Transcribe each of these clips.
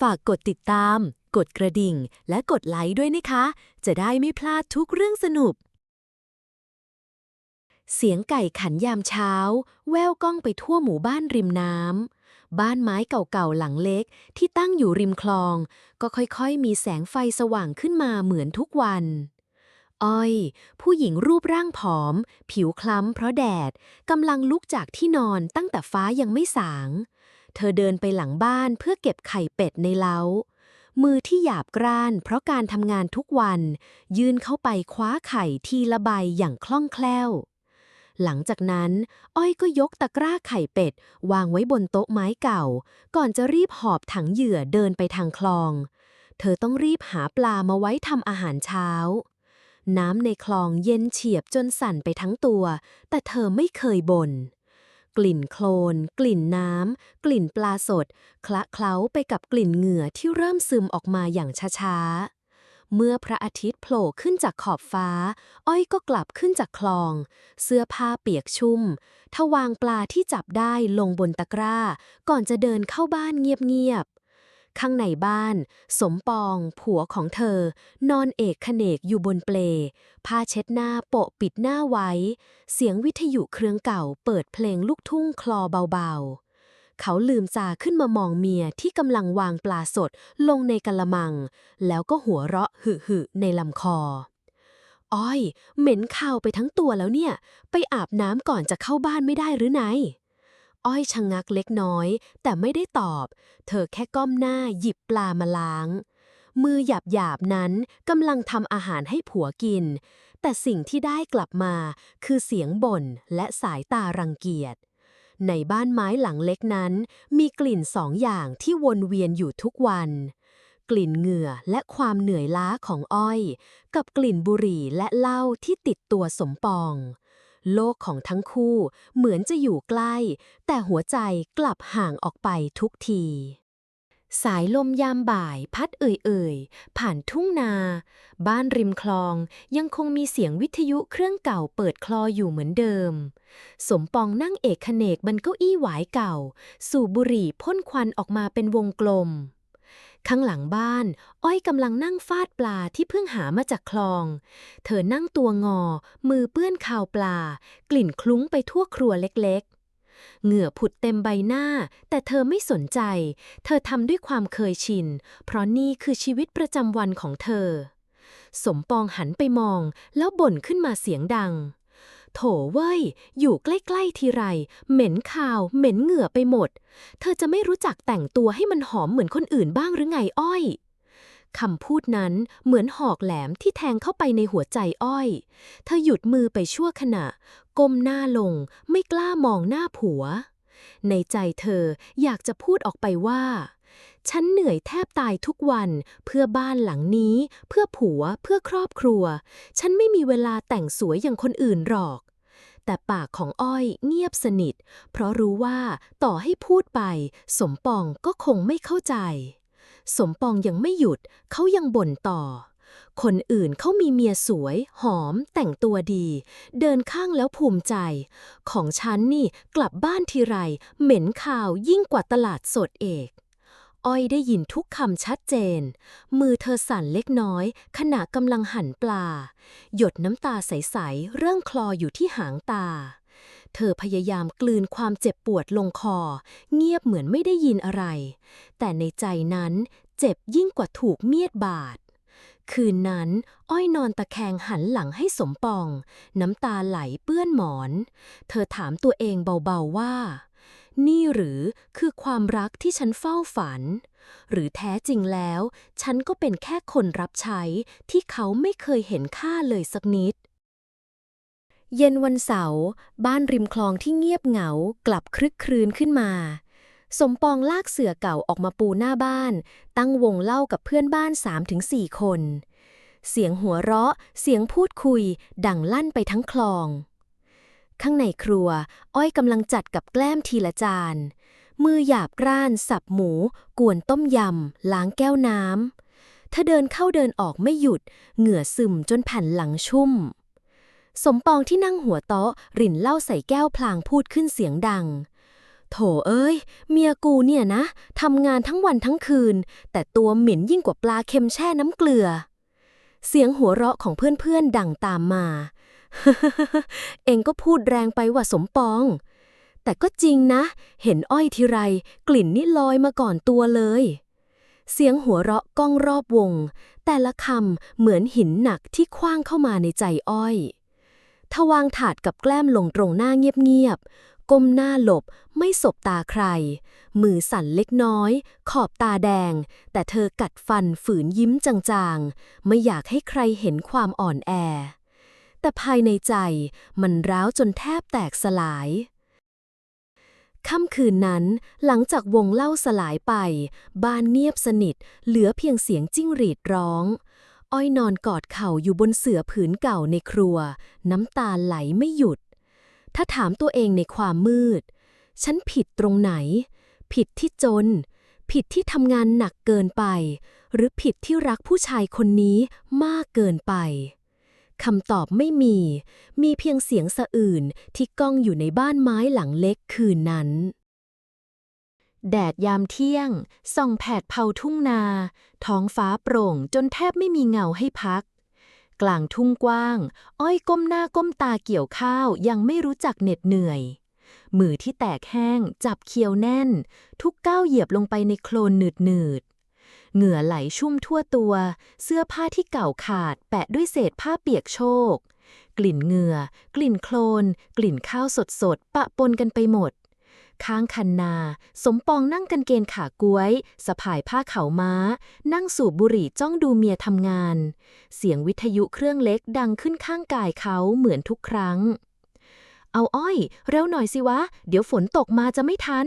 ฝากกดติดตาม กดกระดิ่ง และกดไลค์ด้วยนะคะ จะได้ไม่พลาดทุกเรื่องสนุก เสียงไก่ขันยามเช้า แววก้องไปทั่วหมู่บ้านริมน้ำบ้านไม้เก่าๆหลังเล็กที่ตั้งอยู่ริมคลอง ก็ค่อยๆ มีแสงไฟสว่างขึ้นมาเหมือนทุกวันอ้อย ผู้หญิงรูปร่างผอม ผิวคล้ำเพราะแดด กำลังลุกจากที่นอนตั้งแต่ฟ้ายังไม่สาง เธอเดินไปหลังบ้านเพื่อเก็บไข่เป็ดในเล้า มือที่หยาบกร้านเพราะการทำงานทุกวัน ยื่นเข้าไปคว้าไข่ทีละใบอย่างคล่องแคล่ว หลังจากนั้น อ้อยก็ยกตะกร้าไข่เป็ด วางไว้บนโต๊ะไม้เก่า ก่อนจะรีบหอบถังเหยื่อเดินไปทางคลอง เธอต้องรีบหาปลามาไว้ทำอาหารเช้าน้ำในคลองเย็นเฉียบจนสั่นไปทั้งตัว แต่เธอไม่เคยบน่น กลิ่นโคลน กลิ่นน้ำ กลิ่นปลาสด คละเคล้าไปกับกลิ่นเหงื่อที่เริ่มซึมออกมาอย่างช้าๆ เมื่อพระอาทิตย์โผล่ขึ้นจากขอบฟ้า อ้อยก็กลับขึ้นจากคลอง เสื้อผ้าเปียกชุ่ม ทวางปลาที่จับได้ลงบนตะกร้า ก่อนจะเดินเข้าบ้านเงียบๆ ข้างในบ้าน สมปอง ผัวของเธอ นอนเอกขเนกอยู่บนเปลผ้าเช็ดหน้าโปะปิดหน้าไว้ เสียงวิทยุเครื่องเก่าเปิดเพลงลูกทุ่งคลอเบาๆ เขาลืมตาขึ้นมามองเมียที่กำลังวางปลาสดลงในกะละมัง แล้วก็หัวเราะหึหึๆในลำคออ้อย เหม็นข่าวไปทั้งตัวแล้วเนี่ย ไปอาบน้ำก่อนจะเข้าบ้านไม่ได้หรือไง อ้อยชะงงักเล็กน้อย แต่ไม่ได้ตอบ เธอแค่ก้มหน้าหยิบปลามาล้าง มือหยาบๆนั้นกำลังทำอาหารให้ผัวกิน แต่สิ่งที่ได้กลับมาคือเสียงบ่นและสายตารังเกียจ ในบ้านไม้หลังเล็กนั้น มีกลิ่นสองอย่างที่วนเวียนอยู่ทุกวัน กลิ่นเหงื่อและความเหนื่อยล้าของอ้อย กับกลิ่นบุหรี่และเหล้าที่ติดตัวสมปอง โลกของทั้งคู่เหมือนจะอยู่ใกล้ แต่หัวใจกลับห่างออกไปทุกที สายลมยามบ่ายพัดเอ่ยๆ ผ่านทุ่งนา บ้านริมคลองยังคงมีเสียงวิทยุเครื่องเก่าเปิดคลออยู่เหมือนเดิม สมปองนั่งเอกขเนกบนเก้าอี้หวายเก่า สูบบุหรี่พ่นควันออกมาเป็นวงกลม ข้างหลังบ้าน อ้อยกำลังนั่งฟาดปลาที่เพิ่งหามาจากคลอง เธอนั่งตัวงอ มือเปื้อนคาวปลา กลิ่นคลุ้งไปทั่วครัวเล็กๆ เหงื่อผุดเต็มใบหน้า แต่เธอไม่สนใจ เธอทำด้วยความเคยชิน เพราะนี่คือชีวิตประจำวันของเธอ สมปองหันไปมองแล้วบ่นขึ้นมาเสียงดัง โถเว้ย อยู่ใกล้ๆทีไร เหม็นคาว เหม็นเหงื่อไปหมด เธอจะไม่รู้จักแต่งตัวให้มันหอมเหมือนคนอื่นบ้างหรือไงอ้อยคำพูดนั้นเหมือนหอกแหลมที่แทงเข้าไปในหัวใจอ้อย เธอหยุดมือไปชั่วขณะ ก้มหน้าลง ไม่กล้ามองหน้าผัว ในใจเธออยากจะพูดออกไปว่า ฉันเหนื่อยแทบตายทุกวันเพื่อบ้านหลังนี้ เพื่อผัว เพื่อครอบครัว ฉันไม่มีเวลาแต่งสวยอย่างคนอื่นหรอก แต่ปากของอ้อยเงียบสนิท เพราะรู้ว่าต่อให้พูดไป สมปองก็คงไม่เข้าใจ สมปองยังไม่หยุดเขายังบ่นต่อ คนอื่นเขามีเมียสวย หอม แต่งตัวดี เดินข้างแล้วภูมิใจ ของฉันนี่กลับบ้านทีไร เหม็นข่าวยิ่งกว่าตลาดสดเอก อ้อยได้ยินทุกคำชัดเจน มือเธอสั่นเล็กน้อย ขณะกำลังหั่นปลา หยดน้ำตาใส ๆ เริ่มคลออยู่ที่หางตา เธอพยายามกลืนความเจ็บปวดลงคอ เงียบเหมือนไม่ได้ยินอะไร แต่ในใจนั้นเจ็บยิ่งกว่าถูกเมียดบาดคืนนั้น อ้อยนอนตะแคงหันหลังให้สมปอง น้ำตาไหลเปื้อนหมอน เธอถามตัวเองเบาๆว่า นี่หรือคือความรักที่ฉันเฝ้าฝัน หรือแท้จริงแล้ว ฉันก็เป็นแค่คนรับใช้ที่เขาไม่เคยเห็นค่าเลยสักนิด เย็นวันเสาร์บ้านริมคลองที่เงียบเหงากลับครึกครื้นขึ้นมา สมปองลากเสื่อเก่าออกมาปูหน้าบ้าน ตั้งวงเล่ากับเพื่อนบ้าน3-4คน เสียงหัวเราะ เสียงพูดคุย ดังลั่นไปทั้งคลอง ข้างในครัว อ้อยกำลังจัดกับแกล้มทีละจาน มือหยาบกร้าน สับหมู กวนต้มยำ ล้างแก้วน้ำเธอเดินเข้าเดินออกไม่หยุด เหงื่อซึมจนแผ่นหลังชุ่ม สมปองที่นั่งหัวโต๊ะ รินเหล้าใส่แก้วพลางพูดขึ้นเสียงดัง โถเอ้ย เมียกูเนี่ยนะทำงานทั้งวันทั้งคืน แต่ตัวเหม็นยิ่งกว่าปลาเค็มแช่น้ำเกลือเสียงหัวเราะของเพื่อนๆ ดังตามมา เองก็พูดแรงไปว่าสมปอง แต่ก็จริงนะ เห็นอ้อยทีไร กลิ่นนี่ลอยมาก่อนตัวเลย เสียงหัวเราะก้องรอบวง แต่ละคำเหมือนหินหนักที่คว้างเข้ามาในใจอ้อยทวางถาดกับแกล้มลงตรงหน้าเงียบๆ ก้มหน้าหลบไม่สบตาใคร มือสั่นเล็กน้อย ขอบตาแดง แต่เธอกัดฟันฝืนยิ้มจางๆ ไม่อยากให้ใครเห็นความอ่อนแอ แต่ภายในใจมันร้าวจนแทบแตกสลาย ค่ำคืนนั้นหลังจากวงเล่าสลายไป บ้านเงียบสนิท เหลือเพียงเสียงจิ้งหรีดร้อง อ้อยนอนกอดเข่าอยู่บนเสื่อผืนเก่าในครัว น้ำตาไหลไม่หยุด ถ้าถามตัวเองในความมืด ฉันผิดตรงไหน ผิดที่จน ผิดที่ทำงานหนักเกินไป หรือผิดที่รักผู้ชายคนนี้มากเกินไป คำตอบไม่มี มีเพียงเสียงสะอื่นที่ก้องอยู่ในบ้านไม้หลังเล็กคืนนั้น แดดยามเที่ยง ส่องแผดเผาทุ่งนา ท้องฟ้าโปร่งจนแทบไม่มีเงาให้พัก กลางทุ่งกว้าง อ้อยก้มหน้าก้มตาเกี่ยวข้าวยังไม่รู้จักเหน็ดเหนื่อยมือที่แตกแห้ง จับเคียวแน่น ทุกก้าวเหยียบลงไปในโคลนหนืดหนืด เหงื่อไหลชุ่มทั่วตัว เสื้อผ้าที่เก่าขาด แปะด้วยเศษผ้าเปียกโชก กลิ่นเหงื่อ กลิ่นโคลน กลิ่นข้าวสดสดๆปะปนกันไปหมดข้างคันนา สมปองนั่งกันเกณฑ์ขากล้วย สะพายผ้าเขาม้า นั่งสูบบุหรี่จ้องดูเมียทำงาน เสียงวิทยุเครื่องเล็กดังขึ้นข้างกายเขาเหมือนทุกครั้งเอาอ้อย เร็วหน่อยสิวะ เดี๋ยวฝนตกมาจะไม่ทัน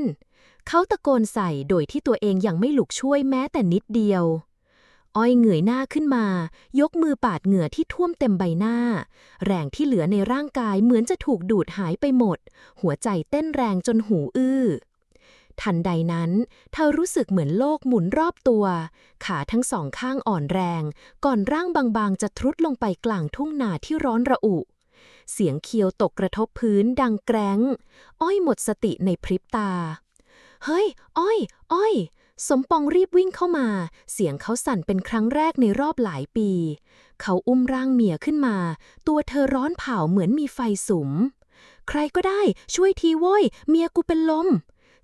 เขาตะโกนใส่โดยที่ตัวเองยังไม่หลุกช่วยแม้แต่นิดเดียว อ้อยเหงื่อยหน้าขึ้นมา ยกมือปาดเหงื่อที่ท่วมเต็มใบหน้า แรงที่เหลือในร่างกายเหมือนจะถูกดูดหายไปหมด หัวใจเต้นแรงจนหูอื้อ ทันใดนั้น เธอรู้สึกเหมือนโลกหมุนรอบตัว ขาทั้งสองข้างอ่อนแรง ก่อนร่างบางๆ จะทรุดลงไปกลางทุ่งนาที่ร้อนระอุเสียงเคียวตกกระทบพื้นดังแกร้ง อ้อยหมดสติในพริบตา เฮ้ย อ้อย อ้อย สมปองรีบวิ่งเข้ามา เสียงเขาสั่นเป็นครั้งแรกในรอบหลายปี เขาอุ้มร่างเมียขึ้นมา ตัวเธอร้อนเผาเหมือนมีไฟสุม ใครก็ได้ช่วยทีโว้ย เมียกูเป็นลม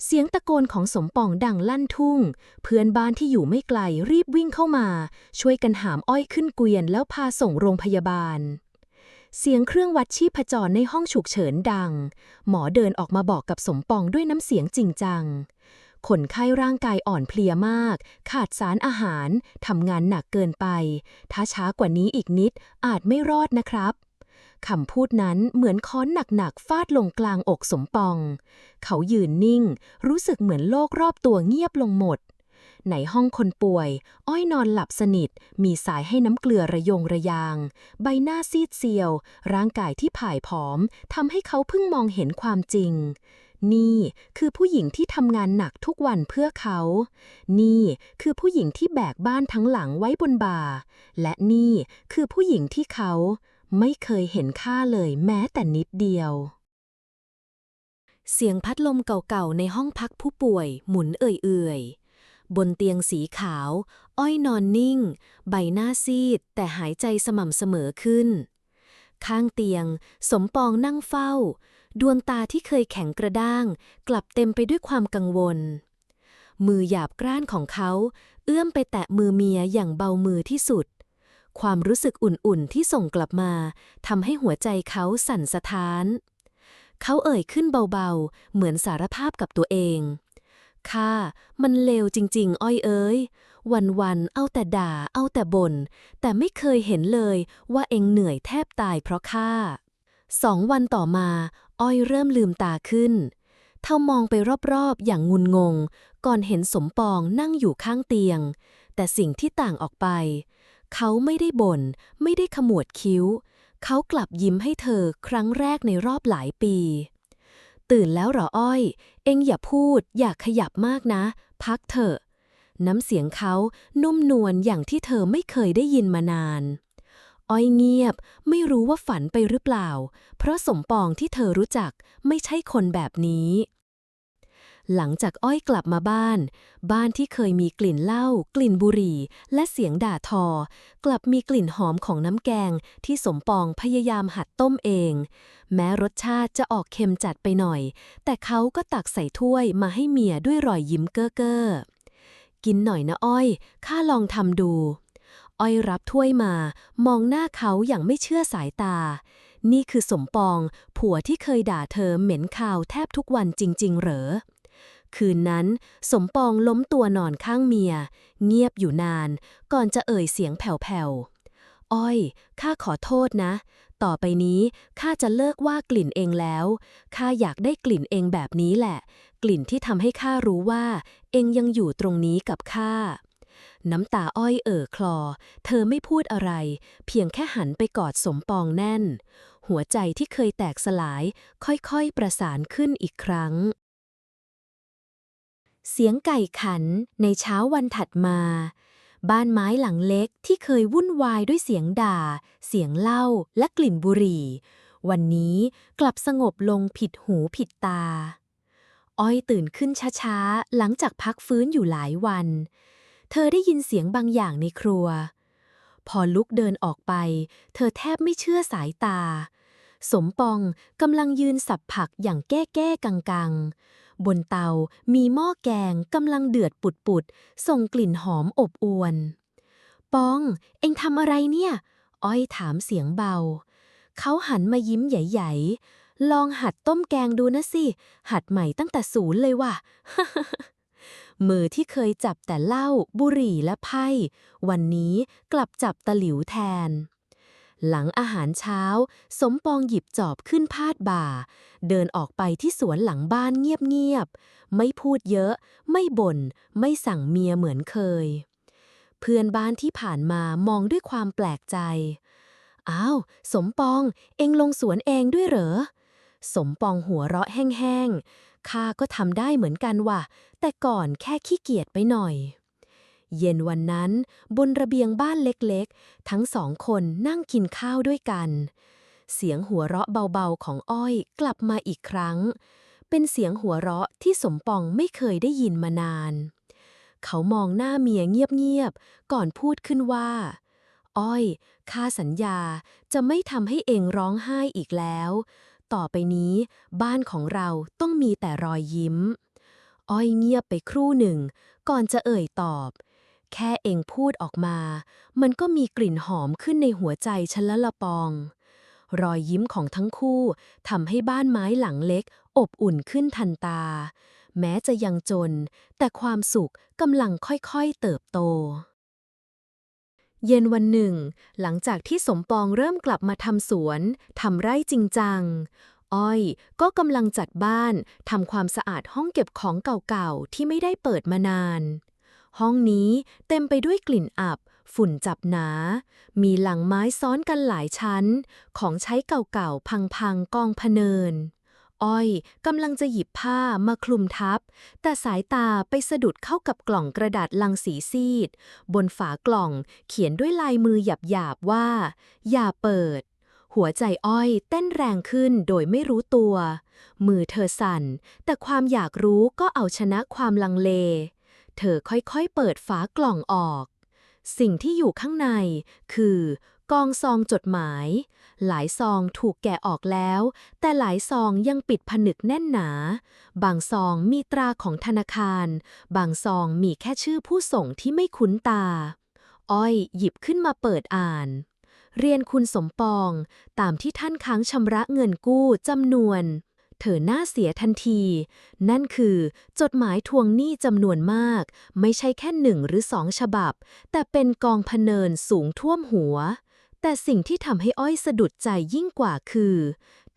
เสียงตะโกนของสมปองดังลั่นทุ่ง เพื่อนบ้านที่อยู่ไม่ไกลรีบวิ่งเข้ามา ช่วยกันหามอ้อยขึ้นเกวียนแล้วพาส่งโรงพยาบาล เสียงเครื่องวัดชีพจรในห้องฉุกเฉินดัง หมอเดินออกมาบอกกับสมปองด้วยน้ำเสียงจริงจัง คนไข้ร่างกายอ่อนเพลียมาก ขาดสารอาหาร ทำงานหนักเกินไป ถ้าช้ากว่านี้อีกนิดอาจไม่รอดนะครับคำพูดนั้นเหมือนค้อนหนักๆฟาดลงกลางอกสมปอง เขายืนนิ่ง รู้สึกเหมือนโลกรอบตัวเงียบลงหมด ในห้องคนป่วย อ้อยนอนหลับสนิท มีสายให้น้ำเกลือระยงระยาง ใบหน้าซีดเซียว ร่างกายที่ผายผอมทำให้เขาเพิ่งมองเห็นความจริง นี่คือผู้หญิงที่ทำงานหนักทุกวันเพื่อเขา นี่คือผู้หญิงที่แบกบ้านทั้งหลังไว้บนบ่า และนี่คือผู้หญิงที่เขาไม่เคยเห็นค่าเลยแม้แต่นิดเดียวเสียงพัดลมเก่าๆ ในห้องพักผู้ป่วยหมุนเอื่อยๆ บนเตียงสีขาว อ้อยนอนนิ่ง ใบหน้าซีด แต่หายใจสม่ำเสมอขึ้น ข้างเตียง สมปองนั่งเฝ้า ดวงตาที่เคยแข็งกระด้าง กลับเต็มไปด้วยความกังวล มือหยาบกร้านของเขา เอื้อมไปแตะมือเมียอย่างเบามือที่สุด ความรู้สึกอุ่นๆที่ส่งกลับมาทำให้หัวใจเขาสั่นสะท้านเขาเอ่ยขึ้นเบาๆ เหมือนสารภาพกับตัวเอง ข้ามันเลวจริง ๆ อ้อยเอ้ย วันๆ เอาแต่ด่า เอาแต่บน่น แต่ไม่เคยเห็นเลยว่าเองเหนื่อยแทบตายเพราะข้าสองวันต่อมา อ้อยเริ่มลืมตาขึ้น เท่ามองไปรอบๆ อย่างงุนงง ก่อนเห็นสมปองนั่งอยู่ข้างเตียง แต่สิ่งที่ต่างออกไป เขาไม่ได้บน่น ไม่ได้ขมวดคิ้ว เขากลับยิ้มให้เธอครั้งแรกในรอบหลายปี ตื่นแล้วเหรออ้อย เอ็งอย่าพูด อย่าขยับมากนะ พักเถอะ น้ำเสียงเขานุ่มนวลอย่างที่เธอไม่เคยได้ยินมานาน อ้อยเงียบ ไม่รู้ว่าฝันไปหรือเปล่า เพราะสมปองที่เธอรู้จักไม่ใช่คนแบบนี้ หลังจากอ้อยกลับมาบ้าน บ้านที่เคยมีกลิ่นเหล้า กลิ่นบุหรี่ และเสียงด่าทอ กลับมีกลิ่นหอมของน้ำแกงที่สมปองพยายามหัดต้มเอง แม้รสชาติจะออกเค็มจัดไปหน่อย แต่เขาก็ตักใส่ถ้วยมาให้เมียด้วยรอยยิ้มเก้อเก้อกินหน่อยนะอ้อย ข้าลองทำดู อ้อยรับถ้วยมา มองหน้าเขาอย่างไม่เชื่อสายตา นี่คือสมปอง ผัวที่เคยด่าเธอเหม็นข่าวแทบทุกวันจริง ๆ เหรอ คืนนั้น สมปองล้มตัวนอนข้างเมีย เงียบอยู่นาน ก่อนจะเอ่ยเสียงแผ่วๆ อ้อย ข้าขอโทษนะ ต่อไปนี้ข้าจะเลิกว่ากลิ่นเองแล้ว ข้าอยากได้กลิ่นเองแบบนี้แหละ กลิ่นที่ทำให้ข้ารู้ว่า เองยังอยู่ตรงนี้กับข้าน้ำตาอ้อยเอ่อคลอ เธอไม่พูดอะไร เพียงแค่หันไปกอดสมปองแน่น หัวใจที่เคยแตกสลาย ค่อยๆประสานขึ้นอีกครั้ง เสียงไก่ขันในเช้าวันถัดมา บ้านไม้หลังเล็กที่เคยวุ่นวายด้วยเสียงด่า เสียงเล้าและกลิ่นบุหรี่ วันนี้กลับสงบลงผิดหูผิดตา อ้อยตื่นขึ้นช้าๆ หลังจากพักฟื้นอยู่หลายวัน เธอได้ยินเสียงบางอย่างในครัว พอลุกเดินออกไป เธอแทบไม่เชื่อสายตา สมปองกำลังยืนสับผักอย่างแก้แก้กังกัง บนเตามีหม้อแกงกำลังเดือดปุดๆ ส่งกลิ่นหอมอบอวนปอง เอ็งทำอะไรเนี่ย อ้อยถามเสียงเบา เขาหันมายิ้มใหญ่ๆ ลองหัดต้มแกงดูนะสิ หัดใหม่ตั้งแต่ศูนย์เลยว่ะ มือที่เคยจับแต่เหล้าบุหรี่และไพ่ วันนี้กลับจับตะหลิวแทน หลังอาหารเช้า สมปองหยิบจอบขึ้นพาดบ่า เดินออกไปที่สวนหลังบ้านเงียบๆ ไม่พูดเยอะ ไม่บ่น ไม่สั่งเมียเหมือนเคย เพื่อนบ้านที่ผ่านมามองด้วยความแปลกใจ อ้าว สมปองเองลงสวนเองด้วยเหรอ สมปองหัวเราะแห้งๆข้าก็ทำได้เหมือนกันว่ะ แต่ก่อนแค่ขี้เกียจไปหน่อย เย็นวันนั้นบนระเบียงบ้านเล็กๆ ทั้งสองคนนั่งกินข้าวด้วยกัน เสียงหัวเราะเบาๆของอ้อยกลับมาอีกครั้ง เป็นเสียงหัวเราะที่สมปองไม่เคยได้ยินมานาน เขามองหน้าเมียเงียบๆ ก่อนพูดขึ้นว่า อ้อยข้าสัญญาจะไม่ทำให้เองร้องไห้อีกแล้ว ต่อไปนี้บ้านของเราต้องมีแต่รอยยิ้มอ้อยเงียบไปครู่หนึ่ง ก่อนจะเอ่ยตอบ แค่เองพูดออกมา มันก็มีกลิ่นหอมขึ้นในหัวใจฉันละละปอง รอยยิ้มของทั้งคู่ทำให้บ้านไม้หลังเล็ก อบอุ่นขึ้นทันตา แม้จะยังจน แต่ความสุขกำลังค่อยๆเติบโต เย็นวันหนึ่ง หลังจากที่สมปองเริ่มกลับมาทำสวนทำไร่จริงจังอ้อยก็กำลังจัดบ้านทำความสะอาดห้องเก็บของเก่าๆ ที่ไม่ได้เปิดมานาน ห้องนี้เต็มไปด้วยกลิ่นอับ ฝุ่นจับหนา มีหลังไม้ซ้อนกันหลายชั้น ของใช้เก่าๆ พังๆ กองพเนิน อ้อยกำลังจะหยิบผ้ามาคลุมทับ แต่สายตาไปสะดุดเข้ากับกล่องกระดาษลังสีซีด บนฝากล่องเขียนด้วยลายมือหยาบๆว่า อย่าเปิดหัวใจอ้อยเต้นแรงขึ้นโดยไม่รู้ตัว มือเธอสั่น แต่ความอยากรู้ก็เอาชนะความลังเล เธอค่อยๆเปิดฝากล่องออก สิ่งที่อยู่ข้างในคือกองซองจดหมาย หลายซองถูกแกะออกแล้ว แต่หลายซองยังปิดผนึกแน่นหนา บางซองมีตราของธนาคาร บางซองมีแค่ชื่อผู้ส่งที่ไม่คุ้นตา อ้อยหยิบขึ้นมาเปิดอ่าน เรียนคุณสมปอง ตามที่ท่านค้างชำระเงินกู้จำนวน เธอหน้าเสียทันที นั่นคือ จดหมายทวงหนี้จำนวนมาก ไม่ใช่แค่หนึ่งหรือสองฉบับ แต่เป็นกองพเนินสูงท่วมหัว แต่สิ่งที่ทำให้อ้อยสะดุดใจยิ่งกว่าคือ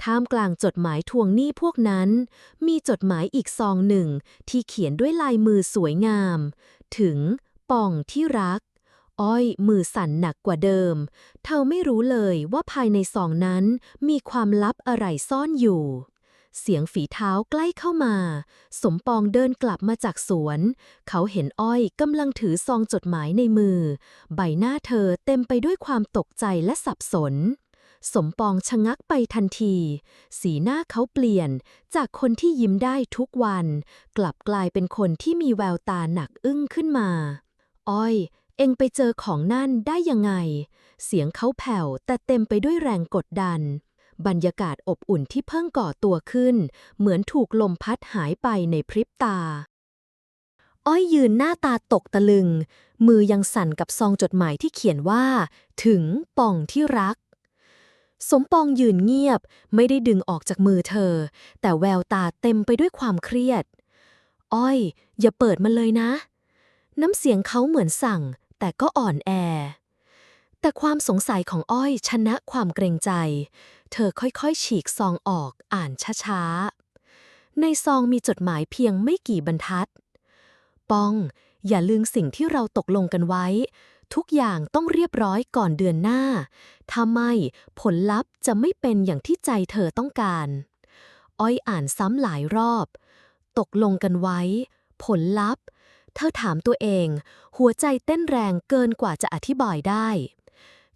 ท่ามกลางจดหมายทวงหนี้พวกนั้น มีจดหมายอีกซองหนึ่งที่เขียนด้วยลายมือสวยงาม ถึงป่องที่รัก อ้อยมือสั่นหนักกว่าเดิม เธอไม่รู้เลยว่าภายในซองนั้นมีความลับอะไรซ่อนอยู่ เสียงฝีเท้าใกล้เข้ามา สมปองเดินกลับมาจากสวน เขาเห็นอ้อยกำลังถือซองจดหมายในมือ ใบหน้าเธอเต็มไปด้วยความตกใจและสับสน สมปองชะงักไปทันที สีหน้าเขาเปลี่ยน จากคนที่ยิ้มได้ทุกวัน กลับกลายเป็นคนที่มีแววตาหนักอึ้งขึ้นมา อ้อย เอ็งไปเจอของนั่นได้ยังไง เสียงเขาแผ่วแต่เต็มไปด้วยแรงกดดัน บรรยากาศอบอุ่นที่เพิ่งก่อตัวขึ้น เหมือนถูกลมพัดหายไปในพริบตา อ้อยยืนหน้าตาตกตะลึง มือยังสั่นกับซองจดหมายที่เขียนว่า ถึงป่องที่รัก สมปองยืนเงียบ ไม่ได้ดึงออกจากมือเธอ แต่แววตาเต็มไปด้วยความเครียด อ้อย อย่าเปิดมันเลยนะ น้ำเสียงเขาเหมือนสั่ง แต่ก็อ่อนแอ แต่ความสงสัยของอ้อยชนะความเกรงใจ เธอค่อยๆ ฉีกซองออกอ่านช้าๆ ในซองมีจดหมายเพียงไม่กี่บรรทัด ปอง อย่าลืมสิ่งที่เราตกลงกันไว้ ทุกอย่างต้องเรียบร้อยก่อนเดือนหน้า ถ้าไม่ผลลัพธ์จะไม่เป็นอย่างที่ใจเธอต้องการ อ้อยอ่านซ้ำหลายรอบ ตกลงกันไว้ ผลลัพธ์ เธอถามตัวเอง หัวใจเต้นแรงเกินกว่าจะอธิบายได้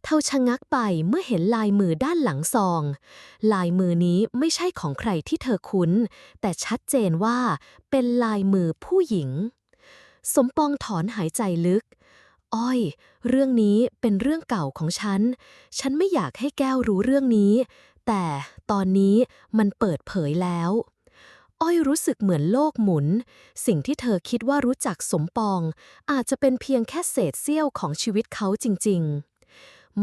เธอชะงักไปเมื่อเห็นลายมือด้านหลังซอง ลายมือนี้ไม่ใช่ของใครที่เธอคุ้น แต่ชัดเจนว่าเป็นลายมือผู้หญิง สมปองถอนหายใจลึก อ้อย เรื่องนี้เป็นเรื่องเก่าของฉัน ฉันไม่อยากให้แก้วรู้เรื่องนี้ แต่ตอนนี้มันเปิดเผยแล้วอ้อยรู้สึกเหมือนโลกหมุน สิ่งที่เธอคิดว่ารู้จักสมปอง อาจจะเป็นเพียงแค่เศษเสี้ยวของชีวิตเขาจริง ๆ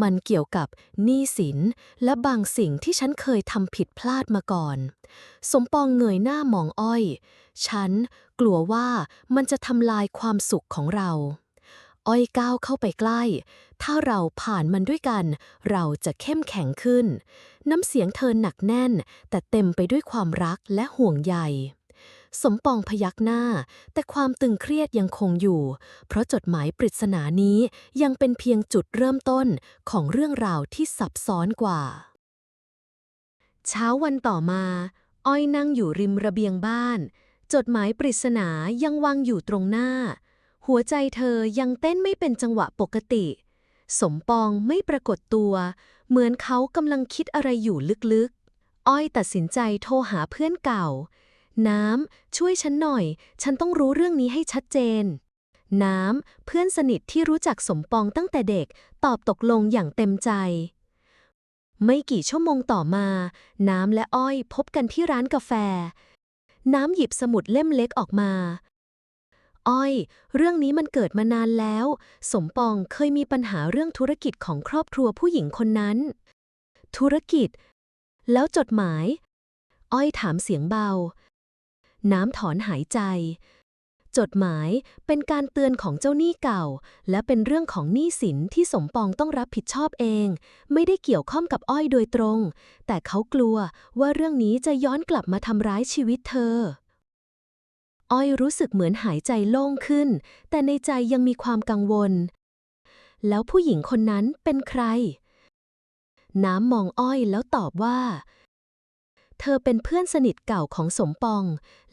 มันเกี่ยวกับหนี้สิน และบางสิ่งที่ฉันเคยทำผิดพลาดมาก่อน สมปองเงยหน้ามองอ้อย ฉันกลัวว่ามันจะทำลายความสุขของเรา อ้อยก้าวเข้าไปใกล้ ถ้าเราผ่านมันด้วยกัน เราจะเข้มแข็งขึ้น น้ำเสียงเธอหนักแน่น แต่เต็มไปด้วยความรักและห่วงใย สมปองพยักหน้า แต่ความตึงเครียดยังคงอยู่ เพราะจดหมายปริศนานี้ยังเป็นเพียงจุดเริ่มต้นของเรื่องราวที่ซับซ้อนกว่า เช้าวันต่อมา อ้อยนั่งอยู่ริมระเบียงบ้าน จดหมายปริศนายังวางอยู่ตรงหน้า หัวใจเธอยังเต้นไม่เป็นจังหวะปกติ สมปองไม่ปรากฏตัว เหมือนเขากำลังคิดอะไรอยู่ลึกๆ อ้อยตัดสินใจโทรหาเพื่อนเก่า น้ำ ช่วยฉันหน่อย ฉันต้องรู้เรื่องนี้ให้ชัดเจน น้ำ เพื่อนสนิทที่รู้จักสมปองตั้งแต่เด็ก ตอบตกลงอย่างเต็มใจ ไม่กี่ชั่วโมงต่อมา น้ำและอ้อยพบกันที่ร้านกาแฟ น้ำหยิบสมุดเล่มเล็กออกมา อ้อย เรื่องนี้มันเกิดมานานแล้ว สมปองเคยมีปัญหาเรื่องธุรกิจของครอบครัวผู้หญิงคนนั้น ธุรกิจ แล้วจดหมาย อ้อยถามเสียงเบา น้ำถอนหายใจ จดหมายเป็นการเตือนของเจ้าหนี้เก่า และเป็นเรื่องของหนี้สินที่สมปองต้องรับผิดชอบเอง ไม่ได้เกี่ยวข้องกับอ้อยโดยตรง แต่เขากลัวว่าเรื่องนี้จะย้อนกลับมาทำร้ายชีวิตเธอ อ้อยรู้สึกเหมือนหายใจโล่งขึ้น แต่ในใจยังมีความกังวล แล้วผู้หญิงคนนั้นเป็นใคร น้ำมองอ้อยแล้วตอบว่า เธอเป็นเพื่อนสนิทเก่าของสมปอง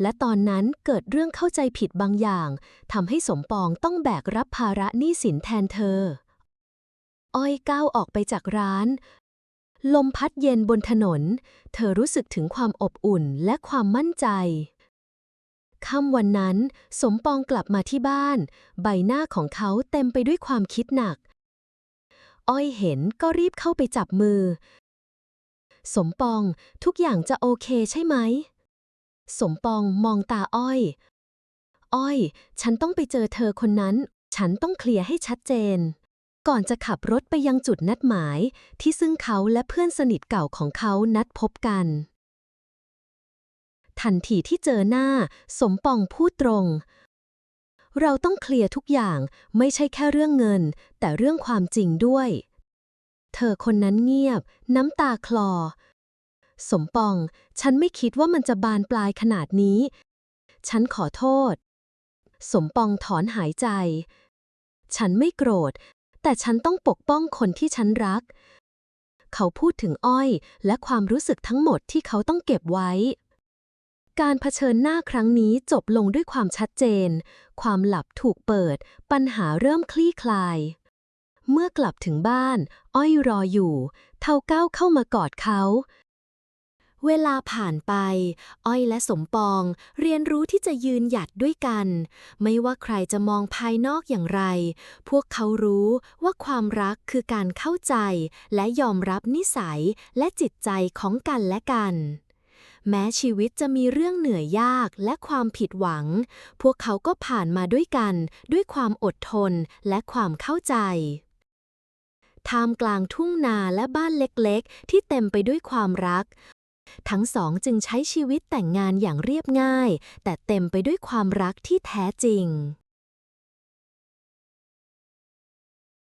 และตอนนั้นเกิดเรื่องเข้าใจผิดบางอย่างทำให้สมปองต้องแบกรับภาระหนี้สินแทนเธอ อ้อยก้าวออกไปจากร้าน ลมพัดเย็นบนถนน เธอรู้สึกถึงความอบอุ่นและความมั่นใจค่ำวันนั้น สมปองกลับมาที่บ้าน ใบหน้าของเขาเต็มไปด้วยความคิดหนัก อ้อยเห็นก็รีบเข้าไปจับมือ สมปองทุกอย่างจะโอเคใช่ไหม สมปองมองตาอ้อย อ้อย ฉันต้องไปเจอเธอคนนั้น ฉันต้องเคลียร์ให้ชัดเจน ก่อนจะขับรถไปยังจุดนัดหมาย ที่ซึ่งเขาและเพื่อนสนิทเก่าของเขานัดพบกัน ทันทีที่เจอหน้า สมปองพูดตรง เราต้องเคลียร์ทุกอย่างไม่ใช่แค่เรื่องเงิน แต่เรื่องความจริงด้วย เธอคนนั้นเงียบ น้ำตาคลอ สมปอง ฉันไม่คิดว่ามันจะบานปลายขนาดนี้ ฉันขอโทษ สมปองถอนหายใจ ฉันไม่โกรธ แต่ฉันต้องปกป้องคนที่ฉันรัก เขาพูดถึงอ้อยและความรู้สึกทั้งหมดที่เขาต้องเก็บไว้ การเผชิญหน้าครั้งนี้จบลงด้วยความชัดเจน ความลับถูกเปิด ปัญหาเริ่มคลี่คลาย เมื่อกลับถึงบ้าน อ้อยรออยู่ เท่าก้าวเข้ามากอดเขา เวลาผ่านไป อ้อยและสมปอง เรียนรู้ที่จะยืนหยัดด้วยกัน ไม่ว่าใครจะมองภายนอกอย่างไร พวกเขารู้ว่าความรักคือการเข้าใจ และยอมรับนิสัยและจิตใจของกันและกันแม้ชีวิตจะมีเรื่องเหนื่อยยากและความผิดหวัง พวกเขาก็ผ่านมาด้วยกัน ด้วยความอดทนและความเข้าใจ ท่ามกลางทุ่งนาและบ้านเล็กๆ ที่เต็มไปด้วยความรัก ทั้งสองจึงใช้ชีวิตแต่งงานอย่างเรียบง่าย แต่เต็มไปด้วยความรักที่แท้จริง